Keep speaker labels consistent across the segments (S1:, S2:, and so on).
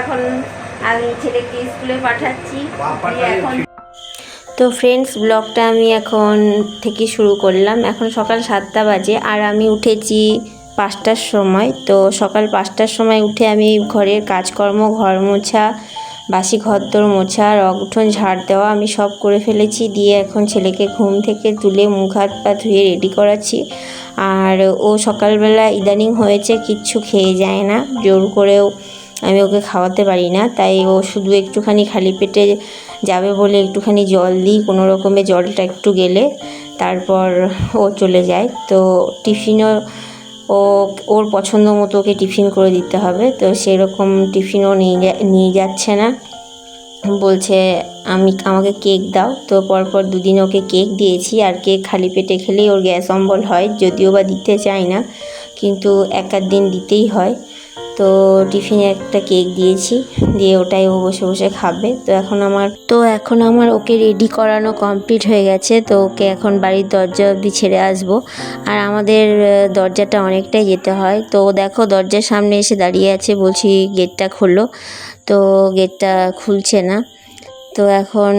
S1: এখন আমি ছেলেকে স্কুলে পাঠাচ্ছি। এখন
S2: তো ফ্রেন্ডস ব্লগটা আমি এখন থেকে শুরু করলাম। এখন সকাল সাতটা বাজে আর আমি উঠেছি পাঁচটার সময়। তো সকাল পাঁচটার সময় উঠে আমি ঘরের কাজকর্ম ঘর মোছা বাসি ঘরদোর মোছা উঠোন ঝাড় দেওয়া আমি সব করে ফেলেছি। দিয়ে এখন ছেলেকে ঘুম থেকে তুলে মুখ হাত পা ধুয়ে রেডি করাচ্ছি। আর ও সকালবেলা ইদানিং হয়েছে কিচ্ছু খেয়ে যায় না। জোর করেও আমি ওকে খাওয়াতে পারি না, তাই ও শুধু একটুখানি খালি পেটে যাবে বলে একটুখানি জল দিই, কোনো রকমে জলটা একটু গেলে তারপর ও চলে যায়। তো টিফিনও ও, ওর পছন্দ মতো ওকে টিফিন করে দিতে হবে, তো সেরকম টিফিনও নিয়ে নিয়ে যাচ্ছে না। বলছে, আমি, আমাকে কেক দাও। তো পরপর দুদিন ওকে কেক দিয়েছি, আর কেক খালি পেটে খেলেই ওর গ্যাস অম্বল হয়, যদিও বা দিতে চাই না, কিন্তু এক দিন দিতেই হয়। তো টিফিনে একটা কেক দিয়েছি, দিয়ে ওটাই ও বসে বসে খাবে। তো এখন আমার, তো এখন আমার ওকে রেডি করানো কমপ্লিট হয়ে গেছে, তো ওকে এখন বাড়ির দরজা অবধি ছেড়ে আসব। আর আমাদের দরজাটা অনেকটাই যেতে হয়। তো দেখো দরজার সামনে এসে দাঁড়িয়ে আছে, বলছি গেটটা খোলো তো গেটটা খুলছে না। তো এখন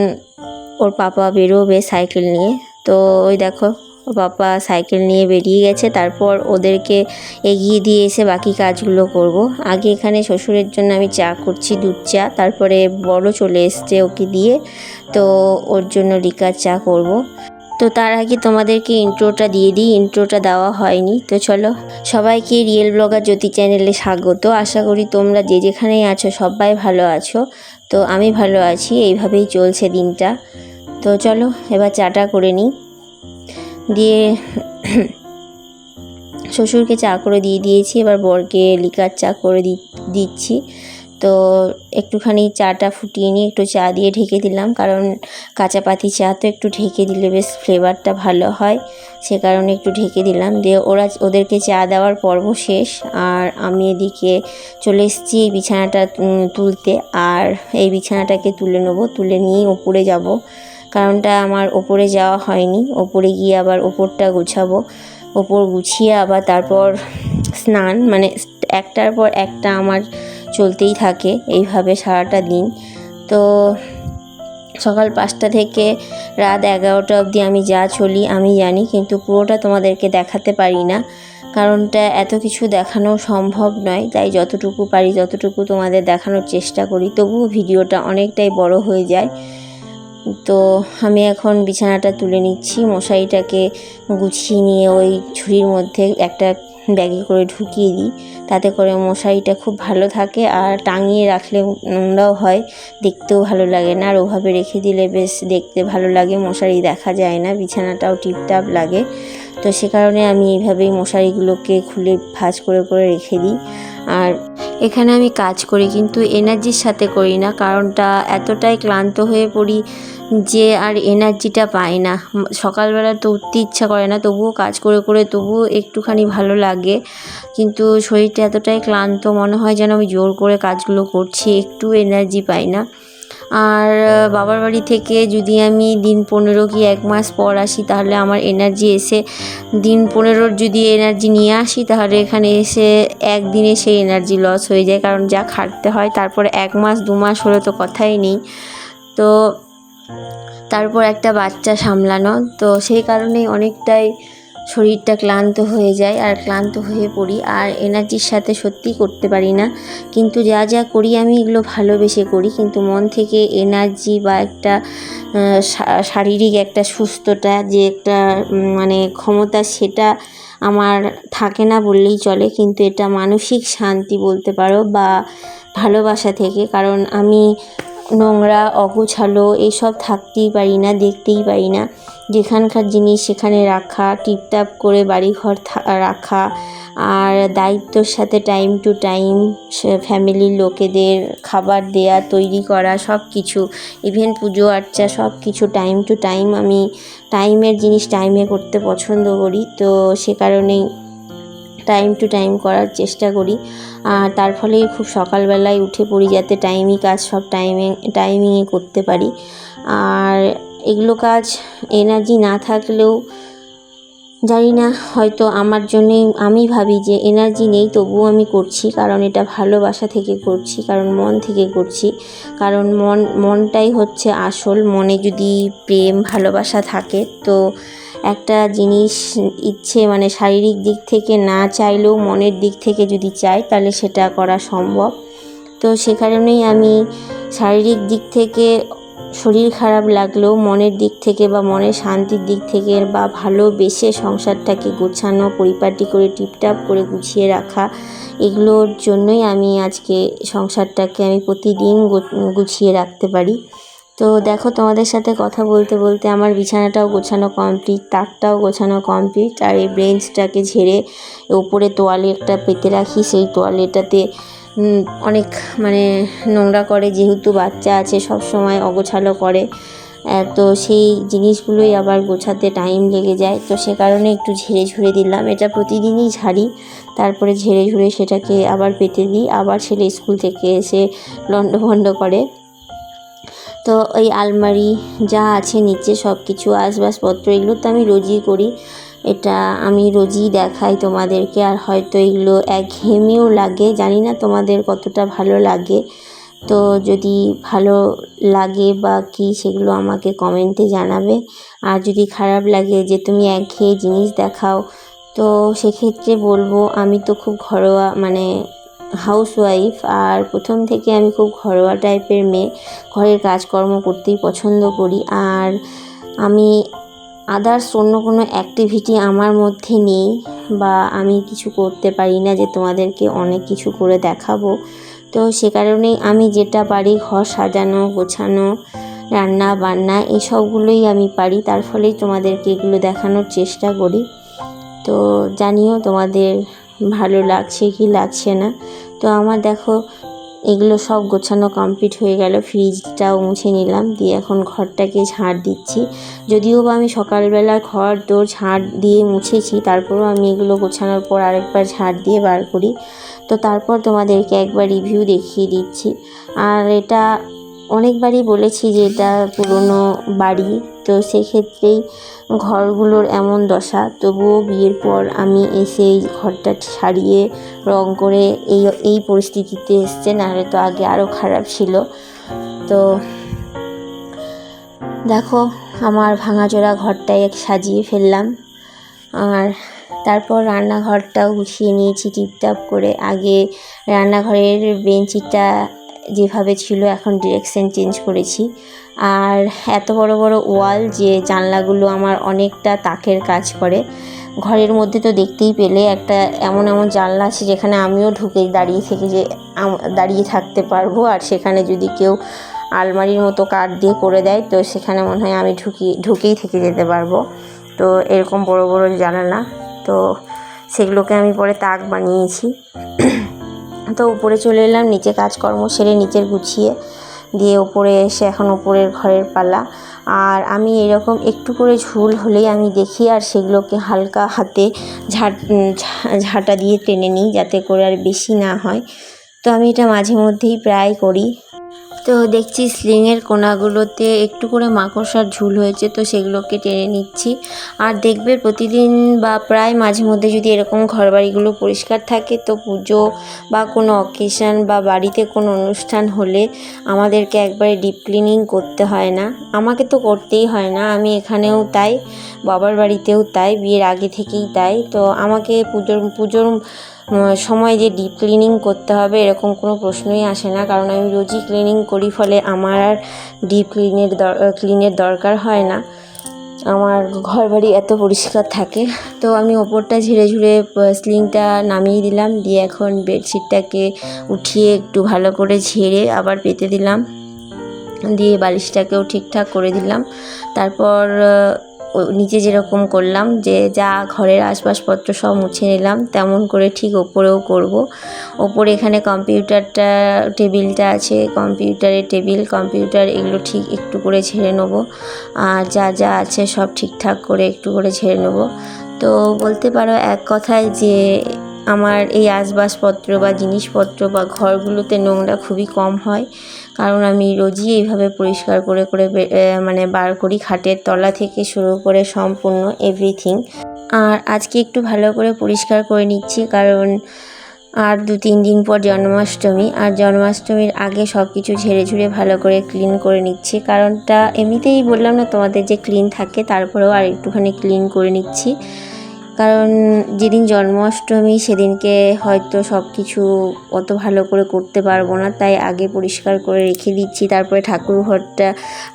S2: ওর পাপা বেরোবে সাইকেল নিয়ে। তো ওই দেখো পাপা সাইকেল নিয়ে বেরিয়ে গেছে তারপর ওদেরকে এগিয়ে দিয়ে এসে বাকি কাজগুলো করব। আগে এখানে শ্বশুরের জন্য আমি চা করছি দুধ চা তারপরে বড় চলে এসছে ওকে দিয়ে তো ওর জন্য লিকার চা করব। তো তার আগে তোমাদেরকে ইন্ট্রোটা দিয়ে দিই ইন্ট্রোটা দেওয়া হয়নি। তো চলো সবাইকে রিয়েল ব্লগার জ্যোতি চ্যানেলে স্বাগত। আশা করি তোমরা যে যেখানেই আছো সবাই ভালো আছো। তো আমি ভালো আছি এইভাবেই চলছে দিনটা। তো চলো এবার চাটা করে নিই। দিয়ে শ্বশুরকে চা করে দিয়ে দিয়েছি, এবার বরকে লিকার চা করে দিচ্ছি। তো একটুখানি চাটা ফুটিয়ে নিয়ে একটু চা দিয়ে ঢেকে দিলাম, কারণ কাঁচা পাতি চা তো একটু ঢেকে দিলে বেশ ফ্লেভারটা ভালো হয়, সে কারণে একটু ঢেকে দিলাম। দিয়ে ওরা ওদেরকে চা দেওয়ার পর্ব শেষ, আর আমি এদিকে চলে এসেছি এই বিছানাটা তুলতে, আর এই বিছানাটাকে তুলে নেব, তুলে নিয়ে উপরে যাব। কারণটা আমার ওপরে যাওয়া হয়নি। ওপরে গিয়ে আবার ওপরটা গুছাবো। ওপর গুছিয়ে আবার তারপর স্নান মানে একটার পর একটা আমার চলতেই থাকে এইভাবে সারাটা দিন। তো সকাল পাঁচটা থেকে রাত এগারোটা অবধি আমি যা চলি আমি জানি, কিন্তু পুরোটা তোমাদেরকে দেখাতে পারি না। কারণটা এত কিছু দেখানো সম্ভব নয়, তাই যতটুকু পারি যতটুকু তোমাদের দেখানোর চেষ্টা করি। তবুও ভিডিওটা অনেকটাই বড় হয়ে যায়। তো আমি এখন বিছানাটা তুলে নিচ্ছি, মশারিটাকে গুছিয়ে নিয়ে ওই ঝুড়ির মধ্যে একটা ব্যাগে করে ঢুকিয়ে দিই। তাতে করে মশারিটা খুব ভালো থাকে আর টাঙিয়ে রাখলে নোংরাও হয়, দেখতেও ভালো লাগে না। আর ওভাবে রেখে দিলে বেশ দেখতে ভালো লাগে, মশারি দেখা যায় না, বিছানাটাও টিপটাপ লাগে। তো সে কারণে আমি এইভাবেই মশারিগুলোকে খুলে ভাঁজ করে করে রেখে দিই। আর এখানে আমি কাজ করি, কিন্তু এনার্জির সাথে করি না, কারণটা এতটাই ক্লান্ত হয়ে পড়ি যে আর এনার্জিটা পাই না। সকালবেলা তো উঠতে ইচ্ছা করে না, তবুও কাজ করে করে তবুও একটুখানি ভালো লাগে, কিন্তু শরীরটা এতটাই ক্লান্ত, মনে হয় যেন আমি জোর করে কাজগুলো করছি, একটু এনার্জি পাই না। আর বাবার বাড়ি থেকে যদি আমি দিন পনেরো কি এক মাস পর আসি, তাহলে আমার এনার্জি এসে দিন পনেরোর যদি এনার্জি নিয়ে আসি, তাহলে এখানে এসে একদিনে সেই এনার্জি লস হয়ে যায়। কারণ যা খাটতে হয়, তারপরে এক মাস, দু মাস হলে তো কথাই নেই। তো তারপর একটা বাচ্চা সামলানো। তো সেই কারণেই অনেকটাই শরীরটা ক্লান্ত হয়ে যায় আর ক্লান্ত হয়ে পড়ি আর এনার্জির সাথে সত্যিই করতে পারি না। কিন্তু যা যা করি আমি এগুলো ভালোবেসে করি। কিন্তু মন থেকে এনার্জি বা একটা শারীরিক একটা সুস্থতা যে একটা মানে ক্ষমতা সেটা আমার থাকে না বললেই চলে। কিন্তু এটা মানসিক শান্তি বলতে পারো বা ভালোবাসা থেকে। কারণ আমি নোংরা, অগোছালো, এসব থাকতেই পারি না, দেখতেই পারি না। যেখানকার জিনিস সেখানে রাখা, টিপটাপ করে বাড়িঘর রাখা আর দায়িত্বর সাথে টাইম টু টাইম ফ্যামিলির লোকেদের খাবার দেয়া, তৈরি করা, সব কিছু। ইভেন পুজো আর্চা সব কিছু টাইম টু টাইম আমি টাইমের জিনিস টাইমে করতে পছন্দ করি। তো সে কারণেই টাইম টু টাইম করার চেষ্টা করি। আর তার ফলে খুব সকালবেলায় উঠে পড়ি যাতে টাইমই কাজ সব টাইমে টাইমিংয়ে করতে পারি। আর এগুলো কাজ এনার্জি না থাকলেও জানি না, হয়তো আমার জন্যেই আমি ভাবি যে এনার্জি নেই তবুও আমি করছি, কারণ এটা ভালোবাসা থেকে করছি, কারণ মন থেকে করছি। কারণ মন, মনটাই হচ্ছে আসল, মনে যদি প্রেম, ভালোবাসা থাকে তো একটা জিনিস ইচ্ছে মানে শারীরিক দিক থেকে না চাইলেও মনের দিক থেকে যদি চাই তাহলে সেটা করা সম্ভব। তো সে কারণেই আমি শারীরিক দিক থেকে শরীর খারাপ লাগলেও মনের দিক থেকে বা মনের শান্তির দিক থেকে বা ভালোবেসে সংসারটাকে গোছানো, পরিপাটি করে, টিপটাপ করে গুছিয়ে রাখা, এগুলোর জন্যই আমি আজকে সংসারটাকে আমি প্রতিদিন গুছিয়ে রাখতে পারি। তো দেখো তোমাদের সাথে কথা বলতে বলতে আমার বিছানাটাও গোছানো কমপ্লিট তাকটাও গোছানো কমপ্লিট আর এই ব্রেঞ্চটাকে ঝেড়ে ওপরে তোয়ালে একটা পেতে রাখি। সেই তোয়ালেটাতে অনেক মানে নোংরা করে, যেহেতু বাচ্চা আছে, সব সময় অগোছালো করে। তো সেই জিনিসগুলোই আবার গোছাতে টাইম লেগে যায়। তো সে কারণে একটু ঝেড়ে ঝুড়ে দিলাম। এটা প্রতিদিনই ঝাড়ি, তারপরে ঝেড়ে ঝুড়ে সেটাকে আবার পেতে দিই। আবার ছেলে স্কুল থেকে এসে লন্ডভন্ড করে। তো ওই আলমারি যা আছে নিচে সব কিছু আসবাবপত্র এগুলো তো আমি রোজই করি। এটা আমি রোজই দেখাই তোমাদেরকে, আর হয়তো এগুলো একঘেয়েমিও লাগে, জানি না তোমাদের কতটা ভালো লাগে। তো যদি ভালো লাগে বা কি, সেগুলো আমাকে কমেন্টে জানাবে। আর যদি খারাপ লাগে যে তুমি একঘেয়ে জিনিস দেখাও, তো সেক্ষেত্রে বলব আমি তো খুব ঘরোয়া মানে হাউসওয়াইফ, আর প্রথম থেকে আমি খুব ঘরোয়া টাইপের মেয়ে। ঘরের কাজকর্ম করতেই পছন্দ করি, আর আমি আদার্স অন্য কোনো অ্যাক্টিভিটি আমার মধ্যে নেই, বা আমি কিছু করতে পারি না যে তোমাদেরকে অনেক কিছু করে দেখাবো। তো সে কারণেই আমি যেটা পারি, ঘর সাজানো, গোছানো, রান্না বান্না, এসবগুলোই আমি পারি। তার ফলেই তোমাদেরকে এগুলো দেখানোর চেষ্টা করি। তো জানিও তোমাদের ভালো লাগছে কি লাগছে না। তো আমার দেখো, এগুলো সব গোছানো কমপ্লিট হয়ে গেল। ফ্রিজটাও মুছে নিলাম, দিয়ে এখন ঘরটাকে ঝাড় দিচ্ছি। যদিও বা আমি সকালবেলা ঘর দোর ঝাড় দিয়ে মুছেছি, তারপরও আমি এগুলো গোছানোর পর আরেকবার ঝাড় দিয়ে বার করি। তো তারপর তোমাদেরকে একবার রিভিউ দেখিয়ে দিচ্ছি। আর এটা অনেকবারই বলেছি যে এটা পুরনো বাড়ি, তো সেক্ষেত্রেই ঘরগুলোর এমন দশা। তবুও বিয়ের পর আমি এসে এই ঘরটা সারিয়ে রং করে এই এই পরিস্থিতিতে এসছে, নাহলে তো আগে আরও খারাপ ছিল। তো দেখো, আমার ভাঙাচোরা ঘরটাই এক সাজিয়ে ফেললাম। আর তারপর রান্নাঘরটাও গুছিয়ে নিয়েছি, টিপটাপ করে। আগে রান্নাঘরের বেঞ্চিটা যেভাবে ছিল, এখন ডিরেকশন চেঞ্জ করেছি। আর এত বড় বড় ওয়াল যে জানলাগুলো আমার অনেকটা তাকের কাজ করে। ঘরের মধ্যে তো দেখতেই পেলে, একটা এমন এমন জানলা আছে যেখানে আমিও ঢুকে দাঁড়িয়ে থেকে যে দাঁড়িয়ে থাকতে পারব। আর সেখানে যদি কেউ আলমারির মতো কাঠ দিয়ে করে দেয়, তো সেখানে মনে হয় আমি ঢুকি, ঢুকেই থেকে যেতে পারব। তো এরকম বড় বড় জানালা, তো সেগুলোকে আমি পরে তাক বানিয়েছি। তো উপরে চলে এলাম, নিচে কাজকর্ম সেরে নিচের গুছিয়ে দিয়ে ওপরে এসে এখন ওপরের ঘরের পালা। আর আমি এরকম একটু করে ঝুল হলেই আমি দেখি আর সেগুলোকে হালকা হাতে ঝাঁট ঝাঁটা দিয়ে টেনে নিই যাতে করে আর বেশি না হয়। তো আমি এটা মাঝে মধ্যেই প্রায় করি। তো দেখছি স্লিংয়ের কোনাগুলোতে একটু করে মাকড়সার ঝুল হয়েছে, তো সেগুলোকে টেনে নিচ্ছি। আর দেখবে প্রতিদিন বা প্রায় মাঝে মধ্যে যদি এরকম ঘরবাড়িগুলো পরিষ্কার থাকে, তো পুজো বা কোনো অকেশন বা বাড়িতে কোনো অনুষ্ঠান হলে আমাদেরকে একবারে ডিপ ক্লিনিং করতে হয় না। আমাকে তো করতেই হয় না, আমি এখানেও তাই, বাবার বাড়িতেও তাই, বিয়ের আগে থেকেই তাই। তো আমাকে পুজোর পুজোর সময় যে ডিপ ক্লিনিং করতে হবে এরকম কোনো প্রশ্নই আসে না। কারণ আমি রোজই ক্লিনিং করি ফলে আমার আর ডিপ ক্লিনের ক্লিনের দরকার হয় না। আমার ঘর বাড়ি এত পরিষ্কার থাকে। তো আমি ওপরটা ঝেড়ে ঝুড়ে স্লিংটা নামিয়ে দিলাম। দিয়ে এখন বেডশিটটাকে উঠিয়ে একটু ভালো করে ঝেড়ে আবার পেতে দিলাম। দিয়ে বালিশটাকেও ঠিকঠাক করে দিলাম। তারপর নিচে যেরকম করলাম যে যা ঘরের আসবাবপত্র সব মুছে নিলাম, তেমন করে ঠিক ওপরেও করব। ওপরে এখানে কম্পিউটারটা, টেবিলটা আছে, কম্পিউটারের টেবিল, কম্পিউটার এগুলো ঠিক একটু করে ঝেড়ে নেব। আর যা যা আছে সব ঠিকঠাক করে একটু করে ঝেড়ে নেব। তো বলতে পারো এক কথায় যে আমার এই আসবাবপত্র বা জিনিসপত্র বা ঘরগুলোতে নোংরা খুবই কম হয়। কারণ আমি রোজই এইভাবে পরিষ্কার করে করে মানে বার করি খাটের তলা থেকে শুরু করে সম্পূর্ণ এভরিথিং আর আজকে একটু ভালো করে পরিষ্কার করে নিচ্ছি কারণ আর দু, তিন দিন পর জন্মাষ্টমী, আর জন্মাষ্টমীর আগে সব কিছু ঝেড়ে ঝুড়ে ভালো করে ক্লিন করে নিচ্ছি। কারণটা এমনিতেই বললাম না তোমাদের যে ক্লিন থাকে, তারপরেও আর একটুখানি ক্লিন করে নিচ্ছি। কারণ যেদিন জন্মাষ্টমী সেদিনকে হয়তো সব কিছু অত ভালো করে করতে পারব না, তাই আগে পরিষ্কার করে রেখে দিচ্ছি। তারপরে ঠাকুর ঘরটা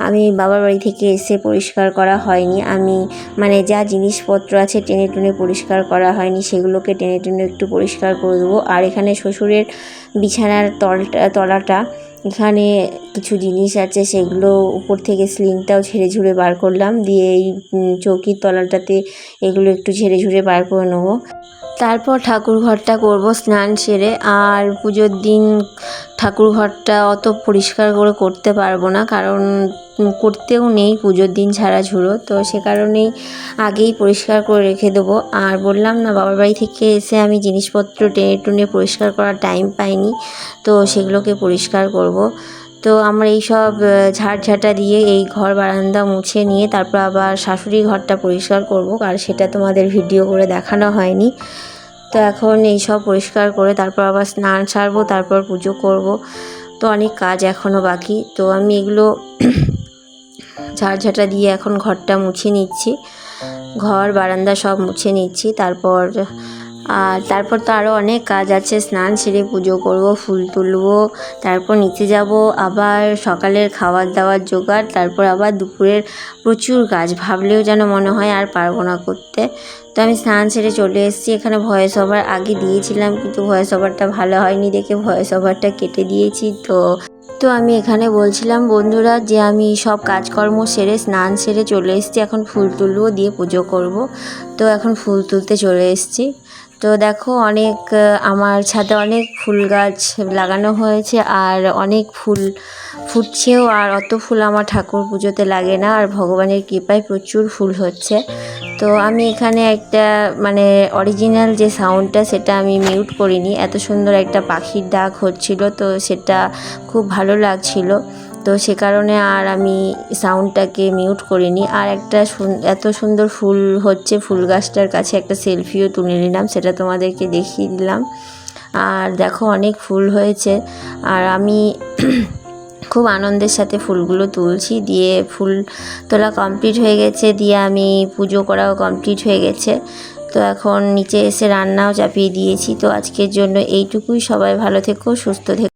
S2: আমি বাবার বাড়ি থেকে এসে পরিষ্কার করা হয়নি। আমি মানে যা জিনিসপত্র আছে টেনে টুনে পরিষ্কার করা হয়নি, সেগুলোকে টেনে টুনে একটু পরিষ্কার করে দেবো। আর এখানে শ্বশুরের বিছানার তলটা, তলাটা এখানে কিছু জিনিস আছে, সেগুলো উপর থেকে স্লিংটাও ঝেড়ে ঝুড়ে বার করলাম। দিয়ে এই চৌকির তলাটাতে এগুলো একটু ঝেড়ে ঝুড়ে বার করে নেব। তারপর ঠাকুর ঘরটা করব স্নান সেরে। আর পুজোর দিন ঠাকুর ঘরটা অত পরিষ্কার করে করতে পারব না, কারণ করতেও নেই, পুজোর দিন ছাড়া ঝুড়ো। তো সে কারণেই আগেই পরিষ্কার করে রেখে দেবো। আর বললাম না, বাবার বাড়ি থেকে এসে আমি জিনিসপত্র টেনে টুনে পরিষ্কার করার টাইম পাইনি। তো সেগুলোকে পরিষ্কার করব। তো আমরা এই সব ঝাড়ঝাঁটা দিয়ে এই ঘর বারান্দা মুছে নিয়ে তারপর আবার শাশুড়ি ঘরটা পরিষ্কার করব। আর সেটা তোমাদের ভিডিও করে দেখানো হয়নি। তো এখন এই সব পরিষ্কার করে তারপর আবার স্নান সারবো, তারপর পুজো করব। তো অনেক কাজ এখনও বাকি। তো আমি এগুলো ঝাড়ঝাঁটা দিয়ে এখন ঘরটা মুছে নিচ্ছি। ঘর, বারান্দা সব মুছে নিচ্ছি। তারপর, আর তারপর তো আরও অনেক কাজ আছে। স্নান সেরে পুজো করব, ফুল তুলবো, তারপর নিচে যাব, আবার সকালের খাবার দাবার জোগাড়, তারপর আবার দুপুরের প্রচুর কাজ। ভাবলেও যেন মনে হয় আর পারব না করতে। তো আমি স্নান সেরে চলে এসেছি। এখানে ভয়েস ওভার আগে দিয়েছিলাম, কিন্তু ভয়েস ওভারটা ভালো হয়নি দেখে ভয়েস ওভারটা কেটে দিয়েছি, তো তো আমি এখানে বলছিলাম, বন্ধুরা, যে আমি সব কাজকর্ম সেরে, স্নান সেরে চলে এসেছি। এখন ফুল তুলবো, দিয়ে পুজো করব। তো এখন ফুল তুলতে চলে এসেছি। তো দেখো, অনেক আমার ছাদে অনেক ফুল গাছ লাগানো হয়েছে, আর অনেক ফুল ফুটছেও, আর অত ফুল আমার ঠাকুর পুজোতে লাগে না, আর ভগবানের কৃপায় প্রচুর ফুল হচ্ছে। তো আমি এখানে একটা মানে অরিজিনাল যে সাউন্ডটা সেটা আমি মিউট করিনি। এত সুন্দর একটা পাখির ডাক হচ্ছিল, তো সেটা খুব ভালো লাগছিল। তো সে কারণে আর আমি সাউন্ডটাকে মিউট করিনি। আর একটা এত সুন্দর ফুল হচ্ছে, ফুল গাছটার কাছে একটা সেলফিও তুলে নিলাম, সেটা তোমাদেরকে দেখিয়ে দিলাম। আর দেখো, অনেক ফুল হয়েছে। আর আমি খুব আনন্দের সাথে ফুলগুলো তুলছি। দিয়ে ফুল তোলা কমপ্লিট হয়ে গেছে। দিয়ে আমি পুজো করাও কমপ্লিট হয়ে গেছে। তো এখন নিচে এসে রান্নাও চাপিয়ে দিয়েছি। তো আজকের জন্য এইটুকুই। সবাই ভালো থেকো, সুস্থ থেকো।